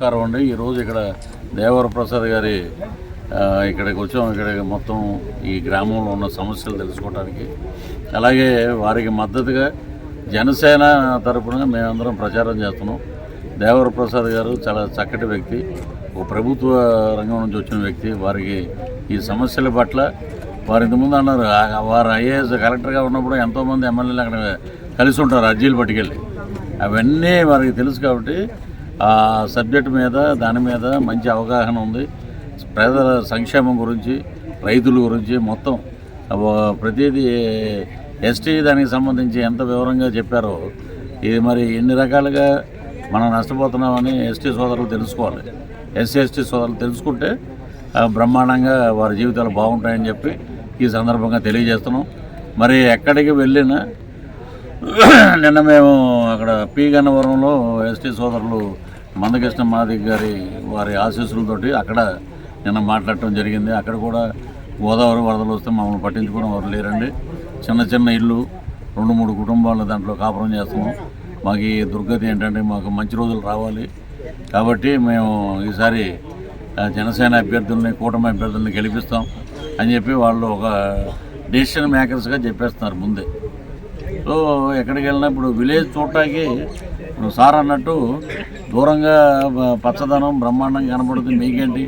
నమస్కారం అండి. ఈరోజు ఇక్కడ దేవర ప్రసాద్ గారి ఇక్కడికి వచ్చాం. ఇక్కడ మొత్తం ఈ గ్రామంలో ఉన్న సమస్యలు తెలుసుకోవడానికి అలాగే వారికి మద్దతుగా జనసేన తరపున మేమందరం ప్రచారం చేస్తున్నాం. దేవర ప్రసాద్ గారు చాలా చక్కటి వ్యక్తి ఒక ప్రభుత్వ రంగం నుంచి వచ్చిన వ్యక్తి. వారికి ఈ సమస్యల పట్ల వారు ఇంతకుముందు అన్నారు వారు ఐఏఎస్ కలెక్టర్గా ఉన్నప్పుడు ఎంతోమంది ఎమ్మెల్యేలు అక్కడ కలిసి ఉంటారు అర్జీలు పట్టుకెళ్ళి. అవన్నీ వారికి తెలుసు కాబట్టి ఆ సబ్జెక్ట్ మీద దాని మీద మంచి అవగాహన ఉంది. ప్రజల సంక్షేమం గురించి రైతుల గురించి మొత్తం. ప్రతిదీ ఎస్టీ దానికి సంబంధించి ఎంత వివరంగా చెప్పారో ఇది మరి ఎన్ని రకాలుగా మనం నష్టపోతున్నామని ఎస్టీ సోదరులు తెలుసుకోవాలి. ఎస్సీ ఎస్టీ సోదరులు తెలుసుకుంటే ఆ, బ్రహ్మాండంగా వారి జీవితాలు బాగుంటాయని చెప్పి ఈ సందర్భంగా తెలియజేస్తున్నాం. మరి ఎక్కడికి వెళ్ళినా నిన్న మేము అక్కడ పి గన్నవరంలో ఎస్టీ సోదరులు మందకృష్ణ మాదిక్ గారి వారి ఆశీస్సులతోటి అక్కడ నిన్న మాట్లాడటం జరిగింది. అక్కడ కూడా గోదావరి వరదలు వస్తే మమ్మల్ని పట్టించుకోవడం వారు లేరండి. చిన్న చిన్న ఇల్లు రెండు మూడు కుటుంబాలు దాంట్లో కాపురం చేస్తున్నాం. మాకు ఈ దుర్గతి ఏంటంటే మాకు మంచి రోజులు రావాలి. కాబట్టి మేము ఈసారి జనసేన అభ్యర్థుల్ని కూటమి అభ్యర్థుల్ని గెలిపిస్తాం అని చెప్పి వాళ్ళు ఒక డెసిషన్ మేకర్స్గా చెప్పేస్తున్నారు ముందే. సో ఎక్కడికి వెళ్ళినా ఇప్పుడు విలేజ్ చూడటానికి ఇప్పుడు సార్ అన్నట్టు దూరంగా పచ్చదనం బ్రహ్మాండం కనపడుతుంది మీకేంటి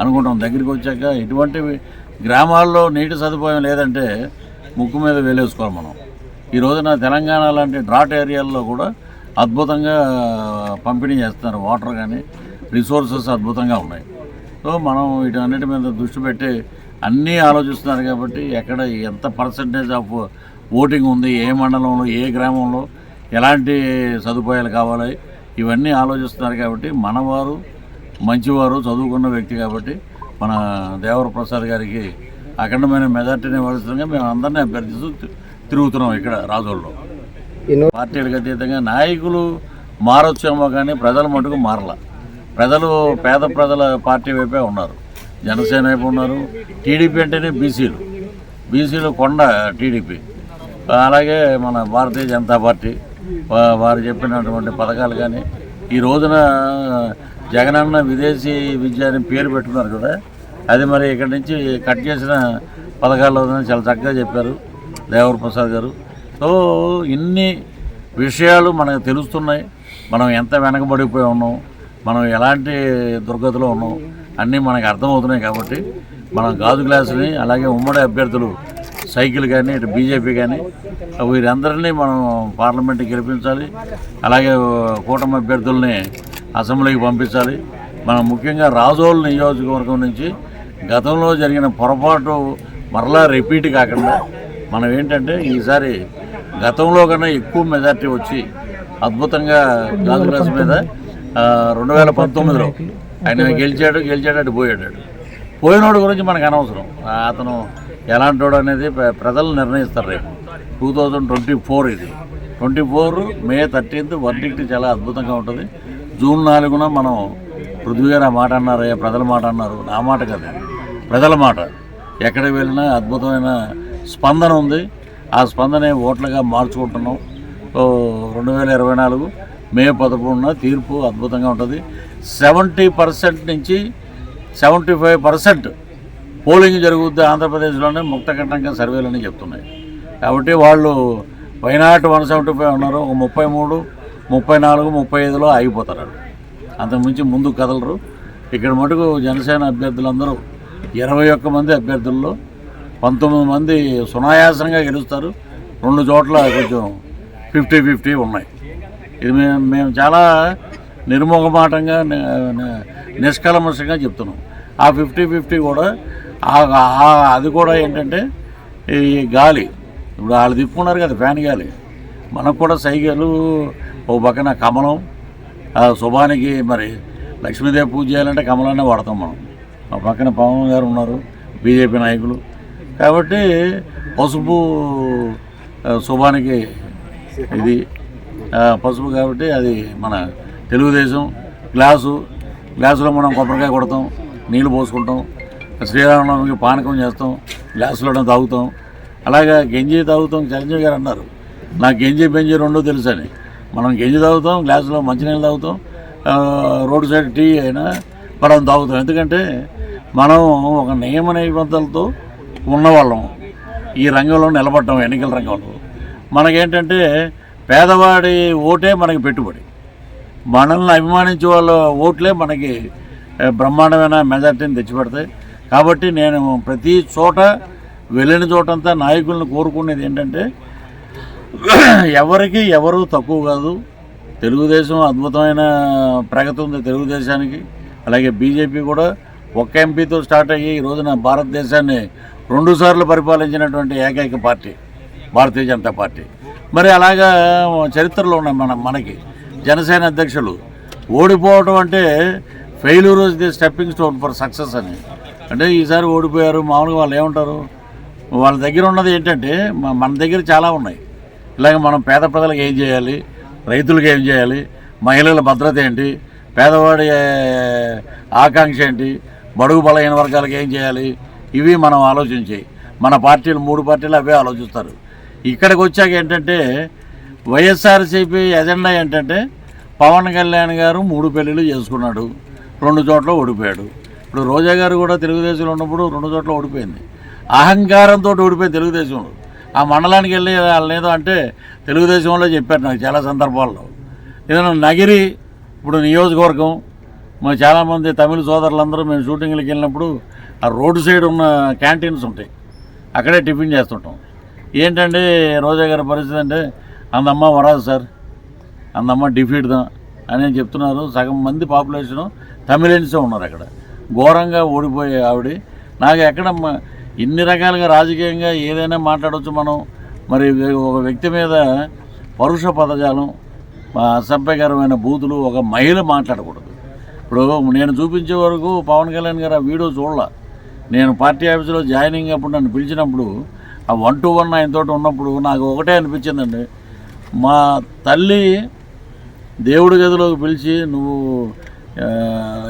అనుకుంటాం. దగ్గరికి వచ్చాక ఇటువంటి గ్రామాల్లో నీటి సదుపాయం లేదంటే ముక్కు మీద వేలేసుకోవాలి మనం. ఈ రోజున తెలంగాణ లాంటి డ్రాట్ ఏరియాల్లో కూడా అద్భుతంగా పంపిణీ చేస్తున్నారు. వాటర్ కానీ రిసోర్సెస్ అద్భుతంగా ఉన్నాయి. సో మనం వీటన్నిటి మీద దృష్టి పెట్టి అన్నీ ఆలోచిస్తున్నారు కాబట్టి ఎక్కడ ఎంత పర్సంటేజ్ ఆఫ్ ఓటింగ్ ఉంది ఏ మండలంలో ఏ గ్రామంలో ఎలాంటి సదుపాయాలు కావాలి ఇవన్నీ ఆలోచిస్తున్నారు కాబట్టి మనవారు మంచివారు చదువుకున్న వ్యక్తి కాబట్టి మన దేవర ప్రసాద్ గారికి అఖండమైన మెజార్టీని ఇవ్వాల్సిందిగా మేము అందరినీ అభ్యర్థిస్తూ తిరుగుతున్నాం ఇక్కడ రాజోల్లో. ఎన్నో పార్టీలకు అతీతంగా నాయకులు మారొచ్చేమో కానీ ప్రజల మటుకు మారల. ప్రజలు పేద ప్రజల పార్టీ వైపే ఉన్నారు. జనసేన వైపు ఉన్నారు. టీడీపీ అంటేనే బీసీలు. బీసీలు కొండ టీడీపీ. అలాగే మన భారతీయ జనతా పార్టీ వారు చెప్పినటువంటి పథకాలు కానీ ఈ రోజున జగనన్న విదేశీ విద్య అని పేరు పెట్టుకున్నారు కదా అది మరి ఇక్కడి నుంచి కట్ చేసిన పథకాలు చాలా చక్కగా చెప్పారు దేవర్ ప్రసాద్ గారు. సో ఇన్ని విషయాలు మనకు తెలుస్తున్నాయి. మనం ఎంత వెనకబడిపోయి ఉన్నాం మనం ఎలాంటి దుర్గతిలో ఉన్నాం అన్నీ మనకు అర్థమవుతున్నాయి కాబట్టి మనం గాజు గ్లాసుని అలాగే ఉమ్మడి అభ్యర్థులు సైకిల్ కానీ ఇటు బీజేపీ కానీ వీరందరినీ మనం పార్లమెంట్కి గెలిపించాలి. అలాగే కూటమి అభ్యర్థుల్ని అసెంబ్లీకి పంపించాలి. మనం ముఖ్యంగా రాజోల్ నియోజకవర్గం నుంచి గతంలో జరిగిన పొరపాటు మరలా రిపీట్ కాకుండా మనం ఏంటంటే ఈసారి గతంలో కన్నా ఎక్కువ మెజార్టీ వచ్చి అద్భుతంగా గాజుగ్లాస్ మీద రెండు వేల పంతొమ్మిదిలో ఆయన గెలిచాడు గెలిచాడు అటు పోయాడు. పోయినోడు గురించి మనకు అనవసరం. అతను ఎలాంటోడు అనేది ప్ర- ప్రజలు నిర్ణయిస్తారు రేపు. టూ థౌజండ్ ట్వంటీ ఫోర్ ఇది. Twenty four May thirteenth verdict చాలా అద్భుతంగా ఉంటుంది. జూన్ నాలుగున మనం పృథ్వీ గారు ఆ మాట అన్నారు ప్రజల మాట అన్నారు. నా మాట కదా ప్రజల మాట. ఎక్కడికి వెళ్ళినా అద్భుతమైన స్పందన ఉంది. ఆ స్పందన ఓట్లుగా మార్చుకుంటున్నాం. రెండు వేల ఇరవై నాలుగు మే పదకొండున తీర్పు అద్భుతంగా ఉంటుంది. సెవెంటీ పర్సెంట్ నుంచి సెవెంటీ ఫైవ్ పర్సెంట్ పోలింగ్ జరుగుద్ది ఆంధ్రప్రదేశ్లోనే ముక్తకంఠంగా సర్వేలని చెప్తున్నాయి. కాబట్టి వాళ్ళు వైనాట్ వన్ సెవెంటీ ఫైవ్ ఉన్నారు. ఒక ముప్పై మూడు ముప్పై నాలుగు ముప్పై ఐదులో ఆగిపోతారు అంతకుమించి ముందుకు కదలరు. ఇక్కడ మటుకు జనసేన అభ్యర్థులందరూ ఇరవై ఒక్క మంది అభ్యర్థుల్లో పంతొమ్మిది మంది సునాయాసంగా గెలుస్తారు. రెండు చోట్ల కొంచెం ఫిఫ్టీ ఫిఫ్టీ ఉన్నాయి. ఇది మేము మేము చాలా నిర్మోహమాటంగా నిష్కలమశంగా నిష్కలమషంగా చెప్తున్నాం. ఆ ఫిఫ్టీ ఫిఫ్టీ కూడా అది కూడా ఏంటంటే ఈ గాలి. ఇప్పుడు వాళ్ళు తిప్పుకున్నారు కదా ఫ్యాన్ గాలి. మనకు కూడా సైకిలు ఓ పక్కన కమలం శుభానికి మరి లక్ష్మీదేవి పూజ చేయాలంటే కమలాన్నే వాడతాం మనం. ఆ పక్కన పవన్ గారు ఉన్నారు బీజేపీ నాయకులు. కాబట్టి పసుపు శుభానికి ఇది. పసుపు కాబట్టి అది మన తెలుగుదేశం. గ్లాసు గ్లాసులో మనం కొబ్బరికాయ కొడతాం నీళ్ళు పోసుకుంటాం. శ్రీరామనవమికి పానకం చేస్తాం గ్లాసులో తాగుతాం. అలాగే గంజి తాగుతాం చిరంజీవి గారు అన్నారు. నాకు గంజి బెంజి రెండూ తెలుసని. మనం గంజి తాగుతాం గ్లాసులో మంచినీళ్ళు తాగుతాం రోడ్ రోడ్డు సైడ్ టీ అయినా మనం తాగుతాం. ఎందుకంటే మనం ఒక నియమ నిబంధనలతో ఉన్నవాళ్ళం. ఈ రంగంలో నిలబడ్డాం ఎన్నికల రంగంలో. మనకేంటంటే పేదవాడి ఓటే మనకి పెట్టుబడి. మనల్ని అభిమానించే వాళ్ళ ఓట్లే మనకి బ్రహ్మాండమైన మెజార్టీని తెచ్చిపెడతాయి. కాబట్టి నేను ప్రతి చోట వెళ్ళిన చోటంతా నాయకులను కోరుకునేది ఏంటంటే ఎవరికి ఎవరు తక్కువ కాదు. తెలుగుదేశం అద్భుతమైన ప్రగతి ఉంది తెలుగుదేశానికి. అలాగే బీజేపీ కూడా ఒక్క ఎంపీతో స్టార్ట్ అయ్యి ఈ రోజున భారతదేశాన్ని రెండుసార్లు పరిపాలించినటువంటి ఏకైక పార్టీ భారతీయ జనతా పార్టీ. మరి అలాగా చరిత్రలో ఉన్నాయి మన మనకి జనసేన అధ్యక్షులు ఓడిపోవడం అంటే failure is the stepping stone for success అని. అంటే ఈసారి ఓడిపోయారు మామూలుగా వాళ్ళు ఏమంటారు? వాళ్ళ దగ్గర ఉన్నది ఏంటంటే మన దగ్గర చాలా ఉన్నాయి. ఇలాగ మనం పేద ప్రజలకు ఏం చేయాలి? రైతులకు ఏం చేయాలి? మహిళల భద్రత ఏంటి? పేదవాడి ఆకాంక్ష ఏంటి? బడుగు బలహీన వర్గాలకు ఏం చేయాలి? ఇవి మనం ఆలోచించాయి. మన పార్టీలు మూడు పార్టీలు అవే ఆలోచిస్తారు. ఇక్కడికి వచ్చాక ఏంటంటే వైఎస్ఆర్సీపీ ఎజెండా ఏంటంటే పవన్ కళ్యాణ్ గారు మూడు పెళ్ళిళ్ళు చేసుకున్నాడు. రెండు చోట్ల ఓడిపోయాడు. ఇప్పుడు రోజా గారు కూడా తెలుగుదేశంలో ఉన్నప్పుడు రెండు చోట్ల ఓడిపోయింది. అహంకారంతో ఓడిపోయింది తెలుగుదేశంలో. ఆ మండలానికి వెళ్ళి వాళ్ళేదో అంటే తెలుగుదేశంలో చెప్పారు నాకు చాలా సందర్భాల్లో. ఏదైనా నగిరి ఇప్పుడు నియోజకవర్గం మా చాలామంది తమిళ సోదరులందరూ మేము షూటింగ్లకు వెళ్ళినప్పుడు ఆ రోడ్డు సైడ్ ఉన్న క్యాంటీన్స్ ఉంటాయి. అక్కడే టిఫిన్ చేస్తుంటాం. ఏంటండి రోజా గారి పరిస్థితి అంటే అందమ్మ వరాదు సార్. అందమ్మ డిఫీట్ దా అని చెప్తున్నారు. సగం మంది పాపులేషను తమిళన్సే ఉన్నారు అక్కడ. ఘోరంగా ఓడిపోయే ఆవిడ. నాకు ఎక్కడ ఇన్ని రకాలుగా రాజకీయంగా ఏదైనా మాట్లాడవచ్చు మనం. మరి ఒక వ్యక్తి మీద పరుష పదజాలం అసభ్యకరమైన బూతులు ఒక మహిళ మాట్లాడకూడదు. ఇప్పుడు నేను చూపించే వరకు పవన్ కళ్యాణ్ గారు ఆ వీడియో చూడాల. నేను పార్టీ ఆఫీసులో జాయినింగ్ అప్పుడు నన్ను పిలిచినప్పుడు ఆ వన్ టు వన్ ఆయనతో ఉన్నప్పుడు నాకు ఒకటే అనిపించిందండి. మా తల్లి దేవుడి గదిలోకి పిలిచి నువ్వు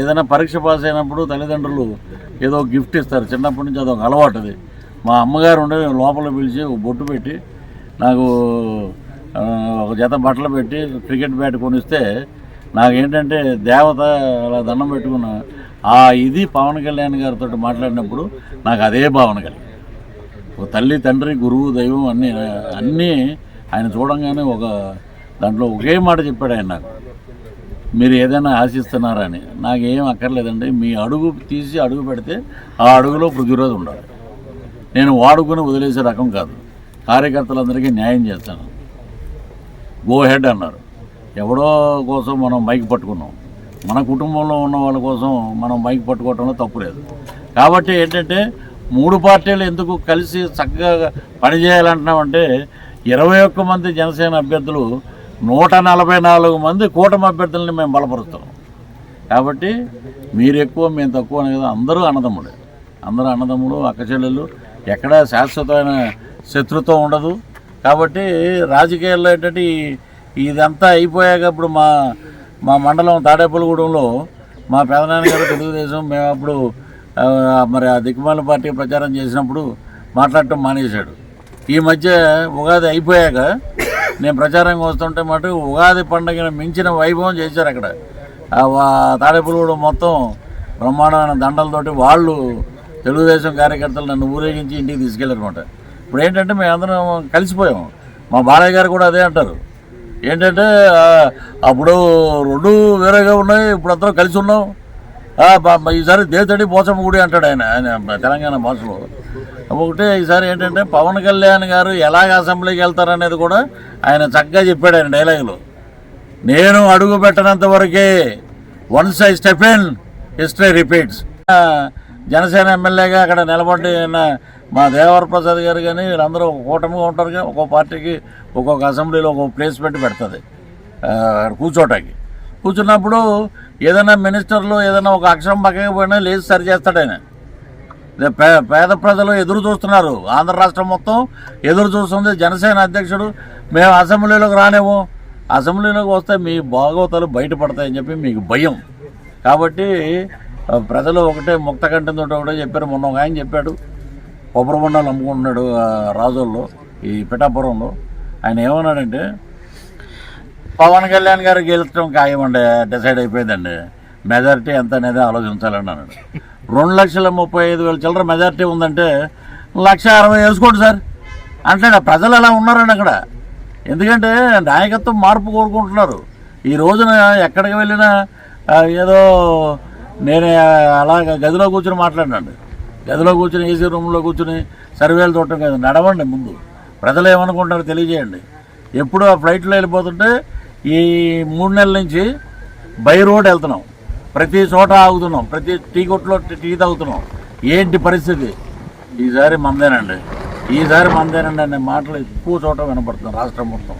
ఏదైనా పరీక్ష పాస్ అయినప్పుడు తల్లిదండ్రులు ఏదో గిఫ్ట్ ఇస్తారు. చిన్నప్పటి నుంచి అదొక అలవాటు అది. మా అమ్మగారు ఉండే లోపల పిలిచి ఒక బొట్టు పెట్టి నాకు ఒక జత బట్టలు పెట్టి క్రికెట్ బ్యాట్ కొనిస్తే నాకేంటంటే దేవత అలా దండం పెట్టుకున్న ఆ ఇది పవన్ కళ్యాణ్ గారితో మాట్లాడినప్పుడు నాకు అదే భావన కలిగింది. ఒక తల్లి తండ్రి గురువు దైవం అన్నీ అన్నీ ఆయన చూడంగానే ఒక దాంట్లో ఒకే మాట చెప్పాడు ఆయన నాకు. మీరు ఏదైనా ఆశిస్తున్నారా అని నాకేం అక్కర్లేదండి. మీ అడుగు తీసి అడుగు పెడితే ఆ అడుగులో ప్రతిరోజు ఉండాలి. నేను వాడుకుని వదిలేసే రకం కాదు. కార్యకర్తలందరికీ న్యాయం చేస్తాను. గో హెడ్ అన్నారు. ఎవడో కోసం మనం మైక్ పట్టుకున్నాం. మన కుటుంబంలో ఉన్న వాళ్ళ కోసం మనం మైక్ పట్టుకోవటంలో తప్పు లేదు. కాబట్టి ఏంటంటే మూడు పార్టీలు ఎందుకు కలిసి చక్కగా పనిచేయాలంటున్నామంటే ఇరవై ఒక్క మంది జనసేన అభ్యర్థులు నూట నలభై నాలుగు మంది కూటమి అభ్యర్థులని మేము బలపరుస్తాం. కాబట్టి మీరు ఎక్కువ మేము తక్కువ అని కదా అందరూ అన్నదమ్ముడే అందరూ అన్నదమ్ముడు అక్కచెల్లెళ్ళు ఎక్కడ శాశ్వతమైన శత్రుత్వం ఉండదు. కాబట్టి రాజకీయాల్లో ఏంటంటే ఇదంతా అయిపోయాక ఇప్పుడు మా మా మండలం తాడేపల్లిగూడెంలో మా పెదనాన్నగారు తెలుగుదేశం మేము అప్పుడు మరి ఆ దిక్కుమాల పార్టీ ప్రచారం చేసినప్పుడు మాట్లాడటం మానేశాడు. ఈ మధ్య ఉగాది అయిపోయాక నేను ప్రచారంగా వస్తుంటే మాట ఉగాది పండుగను మించిన వైభవం చేశారు అక్కడ. ఆ మొత్తం బ్రహ్మాండమైన దండలతోటి వాళ్ళు తెలుగుదేశం కార్యకర్తలు నన్ను ఊరేగించి ఇంటికి తీసుకెళ్ళారనమాట ఇప్పుడు ఏంటంటే మేము అందరం కలిసిపోయాం. మా బాలయ్య గారు కూడా అదే అంటారు. ఏంటంటే అప్పుడు రెండు వేరేగా ఉన్నాయి ఇప్పుడు అందరం కలిసి ఉన్నాం. ఈసారి దేతడి పోచమ్మ గుడి అంటాడు ఆయన ఆయన తెలంగాణ భాషలో. ఒకటే ఈసారి ఏంటంటే పవన్ కళ్యాణ్ గారు ఎలాగ అసెంబ్లీకి వెళ్తారనేది కూడా ఆయన చక్కగా చెప్పాడు ఆయన డైలాగులు. నేను అడుగు పెట్టినంత వరకే once I step in history repeats Janasena ఎమ్మెల్యేగా అక్కడ నిలబడి మా దేవర ప్రసాద్ గారు కానీ వీళ్ళందరూ ఒక కూటమిగా ఉంటారు కానీ ఒక్కో పార్టీకి ఒక్కొక్క అసెంబ్లీలో ఒక్కొక్క ప్లేస్ పెట్టి పెడుతుంది కూర్చోటానికి. కూర్చున్నప్పుడు ఏదైనా మినిస్టర్లు ఏదైనా ఒక అక్షరం పక్కకి పోయినా లేదు సరి చేస్తాడు ఆయన. పేద ప్రజలు ఎదురు చూస్తున్నారు. ఆంధ్ర రాష్ట్రం మొత్తం ఎదురు చూస్తుంది. జనసేన అధ్యక్షుడు మేము అసెంబ్లీలోకి రానేమో అసెంబ్లీలోకి వస్తే మీ భాగవతాలు బయటపడతాయని చెప్పి మీకు భయం. కాబట్టి ప్రజలు ఒకటే ముక్త కంఠంతో ఒకటే చెప్పారు. మొన్న ఒక ఆయన చెప్పాడు. కొబ్బరి బొండాలు అమ్ముకుంటున్నాడు ఆ, రాజోల్లో ఈ పిఠాపురంలో. ఆయన ఏమన్నాడంటే పవన్ కళ్యాణ్ గారు గెలుచడం ఖాయమండి డిసైడ్ అయిపోయిందండి. మెజారిటీ ఎంత అనేది ఆలోచించాలని అన్నాడు. రెండు లక్షల ముప్పై ఐదు వేల చిల్లర మెజారిటీ ఉందంటే లక్ష అరవై వేసుకోండి సార్. అంటే ప్రజలు అలా ఉన్నారండి అక్కడ. ఎందుకంటే నాయకత్వం మార్పు కోరుకుంటున్నారు. ఈ రోజున ఎక్కడికి వెళ్ళినా ఏదో నేను అలా గదిలో కూర్చొని మాట్లాడినండి గదిలో కూర్చొని ఏసీ రూమ్లో కూర్చొని సర్వేలు చూడటం కాదు నడవండి ముందు. ప్రజలు ఏమనుకుంటారో తెలియజేయండి. ఎప్పుడు ఆ ఫ్లైట్లో వెళ్ళిపోతుంటే ఈ మూడు నెలల నుంచి బై రోడ్ వెళ్తున్నాం. ప్రతి చోట ఆగుతున్నాం. ప్రతి టీ కొట్లో టీ తాగుతున్నాం. ఏంటి పరిస్థితి? ఈసారి మందేనండి. ఈసారి మందేనండి అనే మాటలు ఎక్కువ చోట వినపడుతున్నాయి రాష్ట్రం మొత్తం.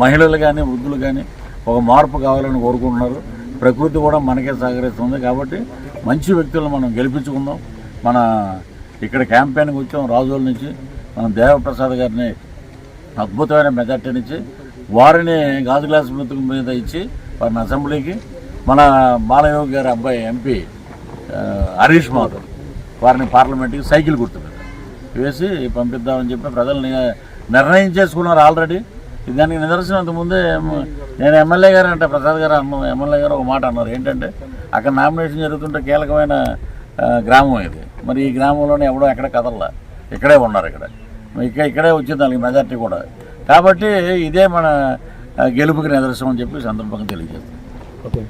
మహిళలు కానీ వృద్ధులు కానీ ఒక మార్పు కావాలని కోరుకుంటున్నారు. ప్రకృతి కూడా మనకే సహకరిస్తుంది కాబట్టి మంచి వ్యక్తులను మనం గెలిపించుకుందాం. మన ఇక్కడ క్యాంపెయిన్కి వచ్చాం రాజుల నుంచి. మనం దేవప్రసాద్ గారిని అద్భుతమైన మెజార్టీ నుంచి వారిని గాజు గ్లాస్ మృతుకు మీద ఇచ్చి వారిని అసెంబ్లీకి మన బాలయోగి గారి అబ్బాయి ఎంపీ హరీష్ మాధవ్ వారిని పార్లమెంట్కి సైకిల్ గుర్తుపెట్టారు. వేసి పంపిద్దామని చెప్పి ప్రజల్ని నిర్ణయం చేసుకున్నారు ఆల్రెడీ. దానికి నిదర్శనం అంతకుముందే నేను ఎమ్మెల్యే గారు అంటే ప్రసాద్ గారు అన్న ఎమ్మెల్యే గారు ఒక మాట అన్నారు. ఏంటంటే అక్కడ నామినేషన్ జరుగుతుంటే కీలకమైన గ్రామం ఇది. మరి ఈ గ్రామంలోనే ఎవడో ఎక్కడ కదల్లా. ఇక్కడే ఉన్నారు ఇక్కడ. ఇక్కడ ఇక్కడే వచ్చింది దానికి మెజార్టీ కూడా. కాబట్టి ఇదే మన గెలుపుకి నిదర్శనం అని చెప్పి సందర్భంగా తెలియజేస్తాను. ఓకే.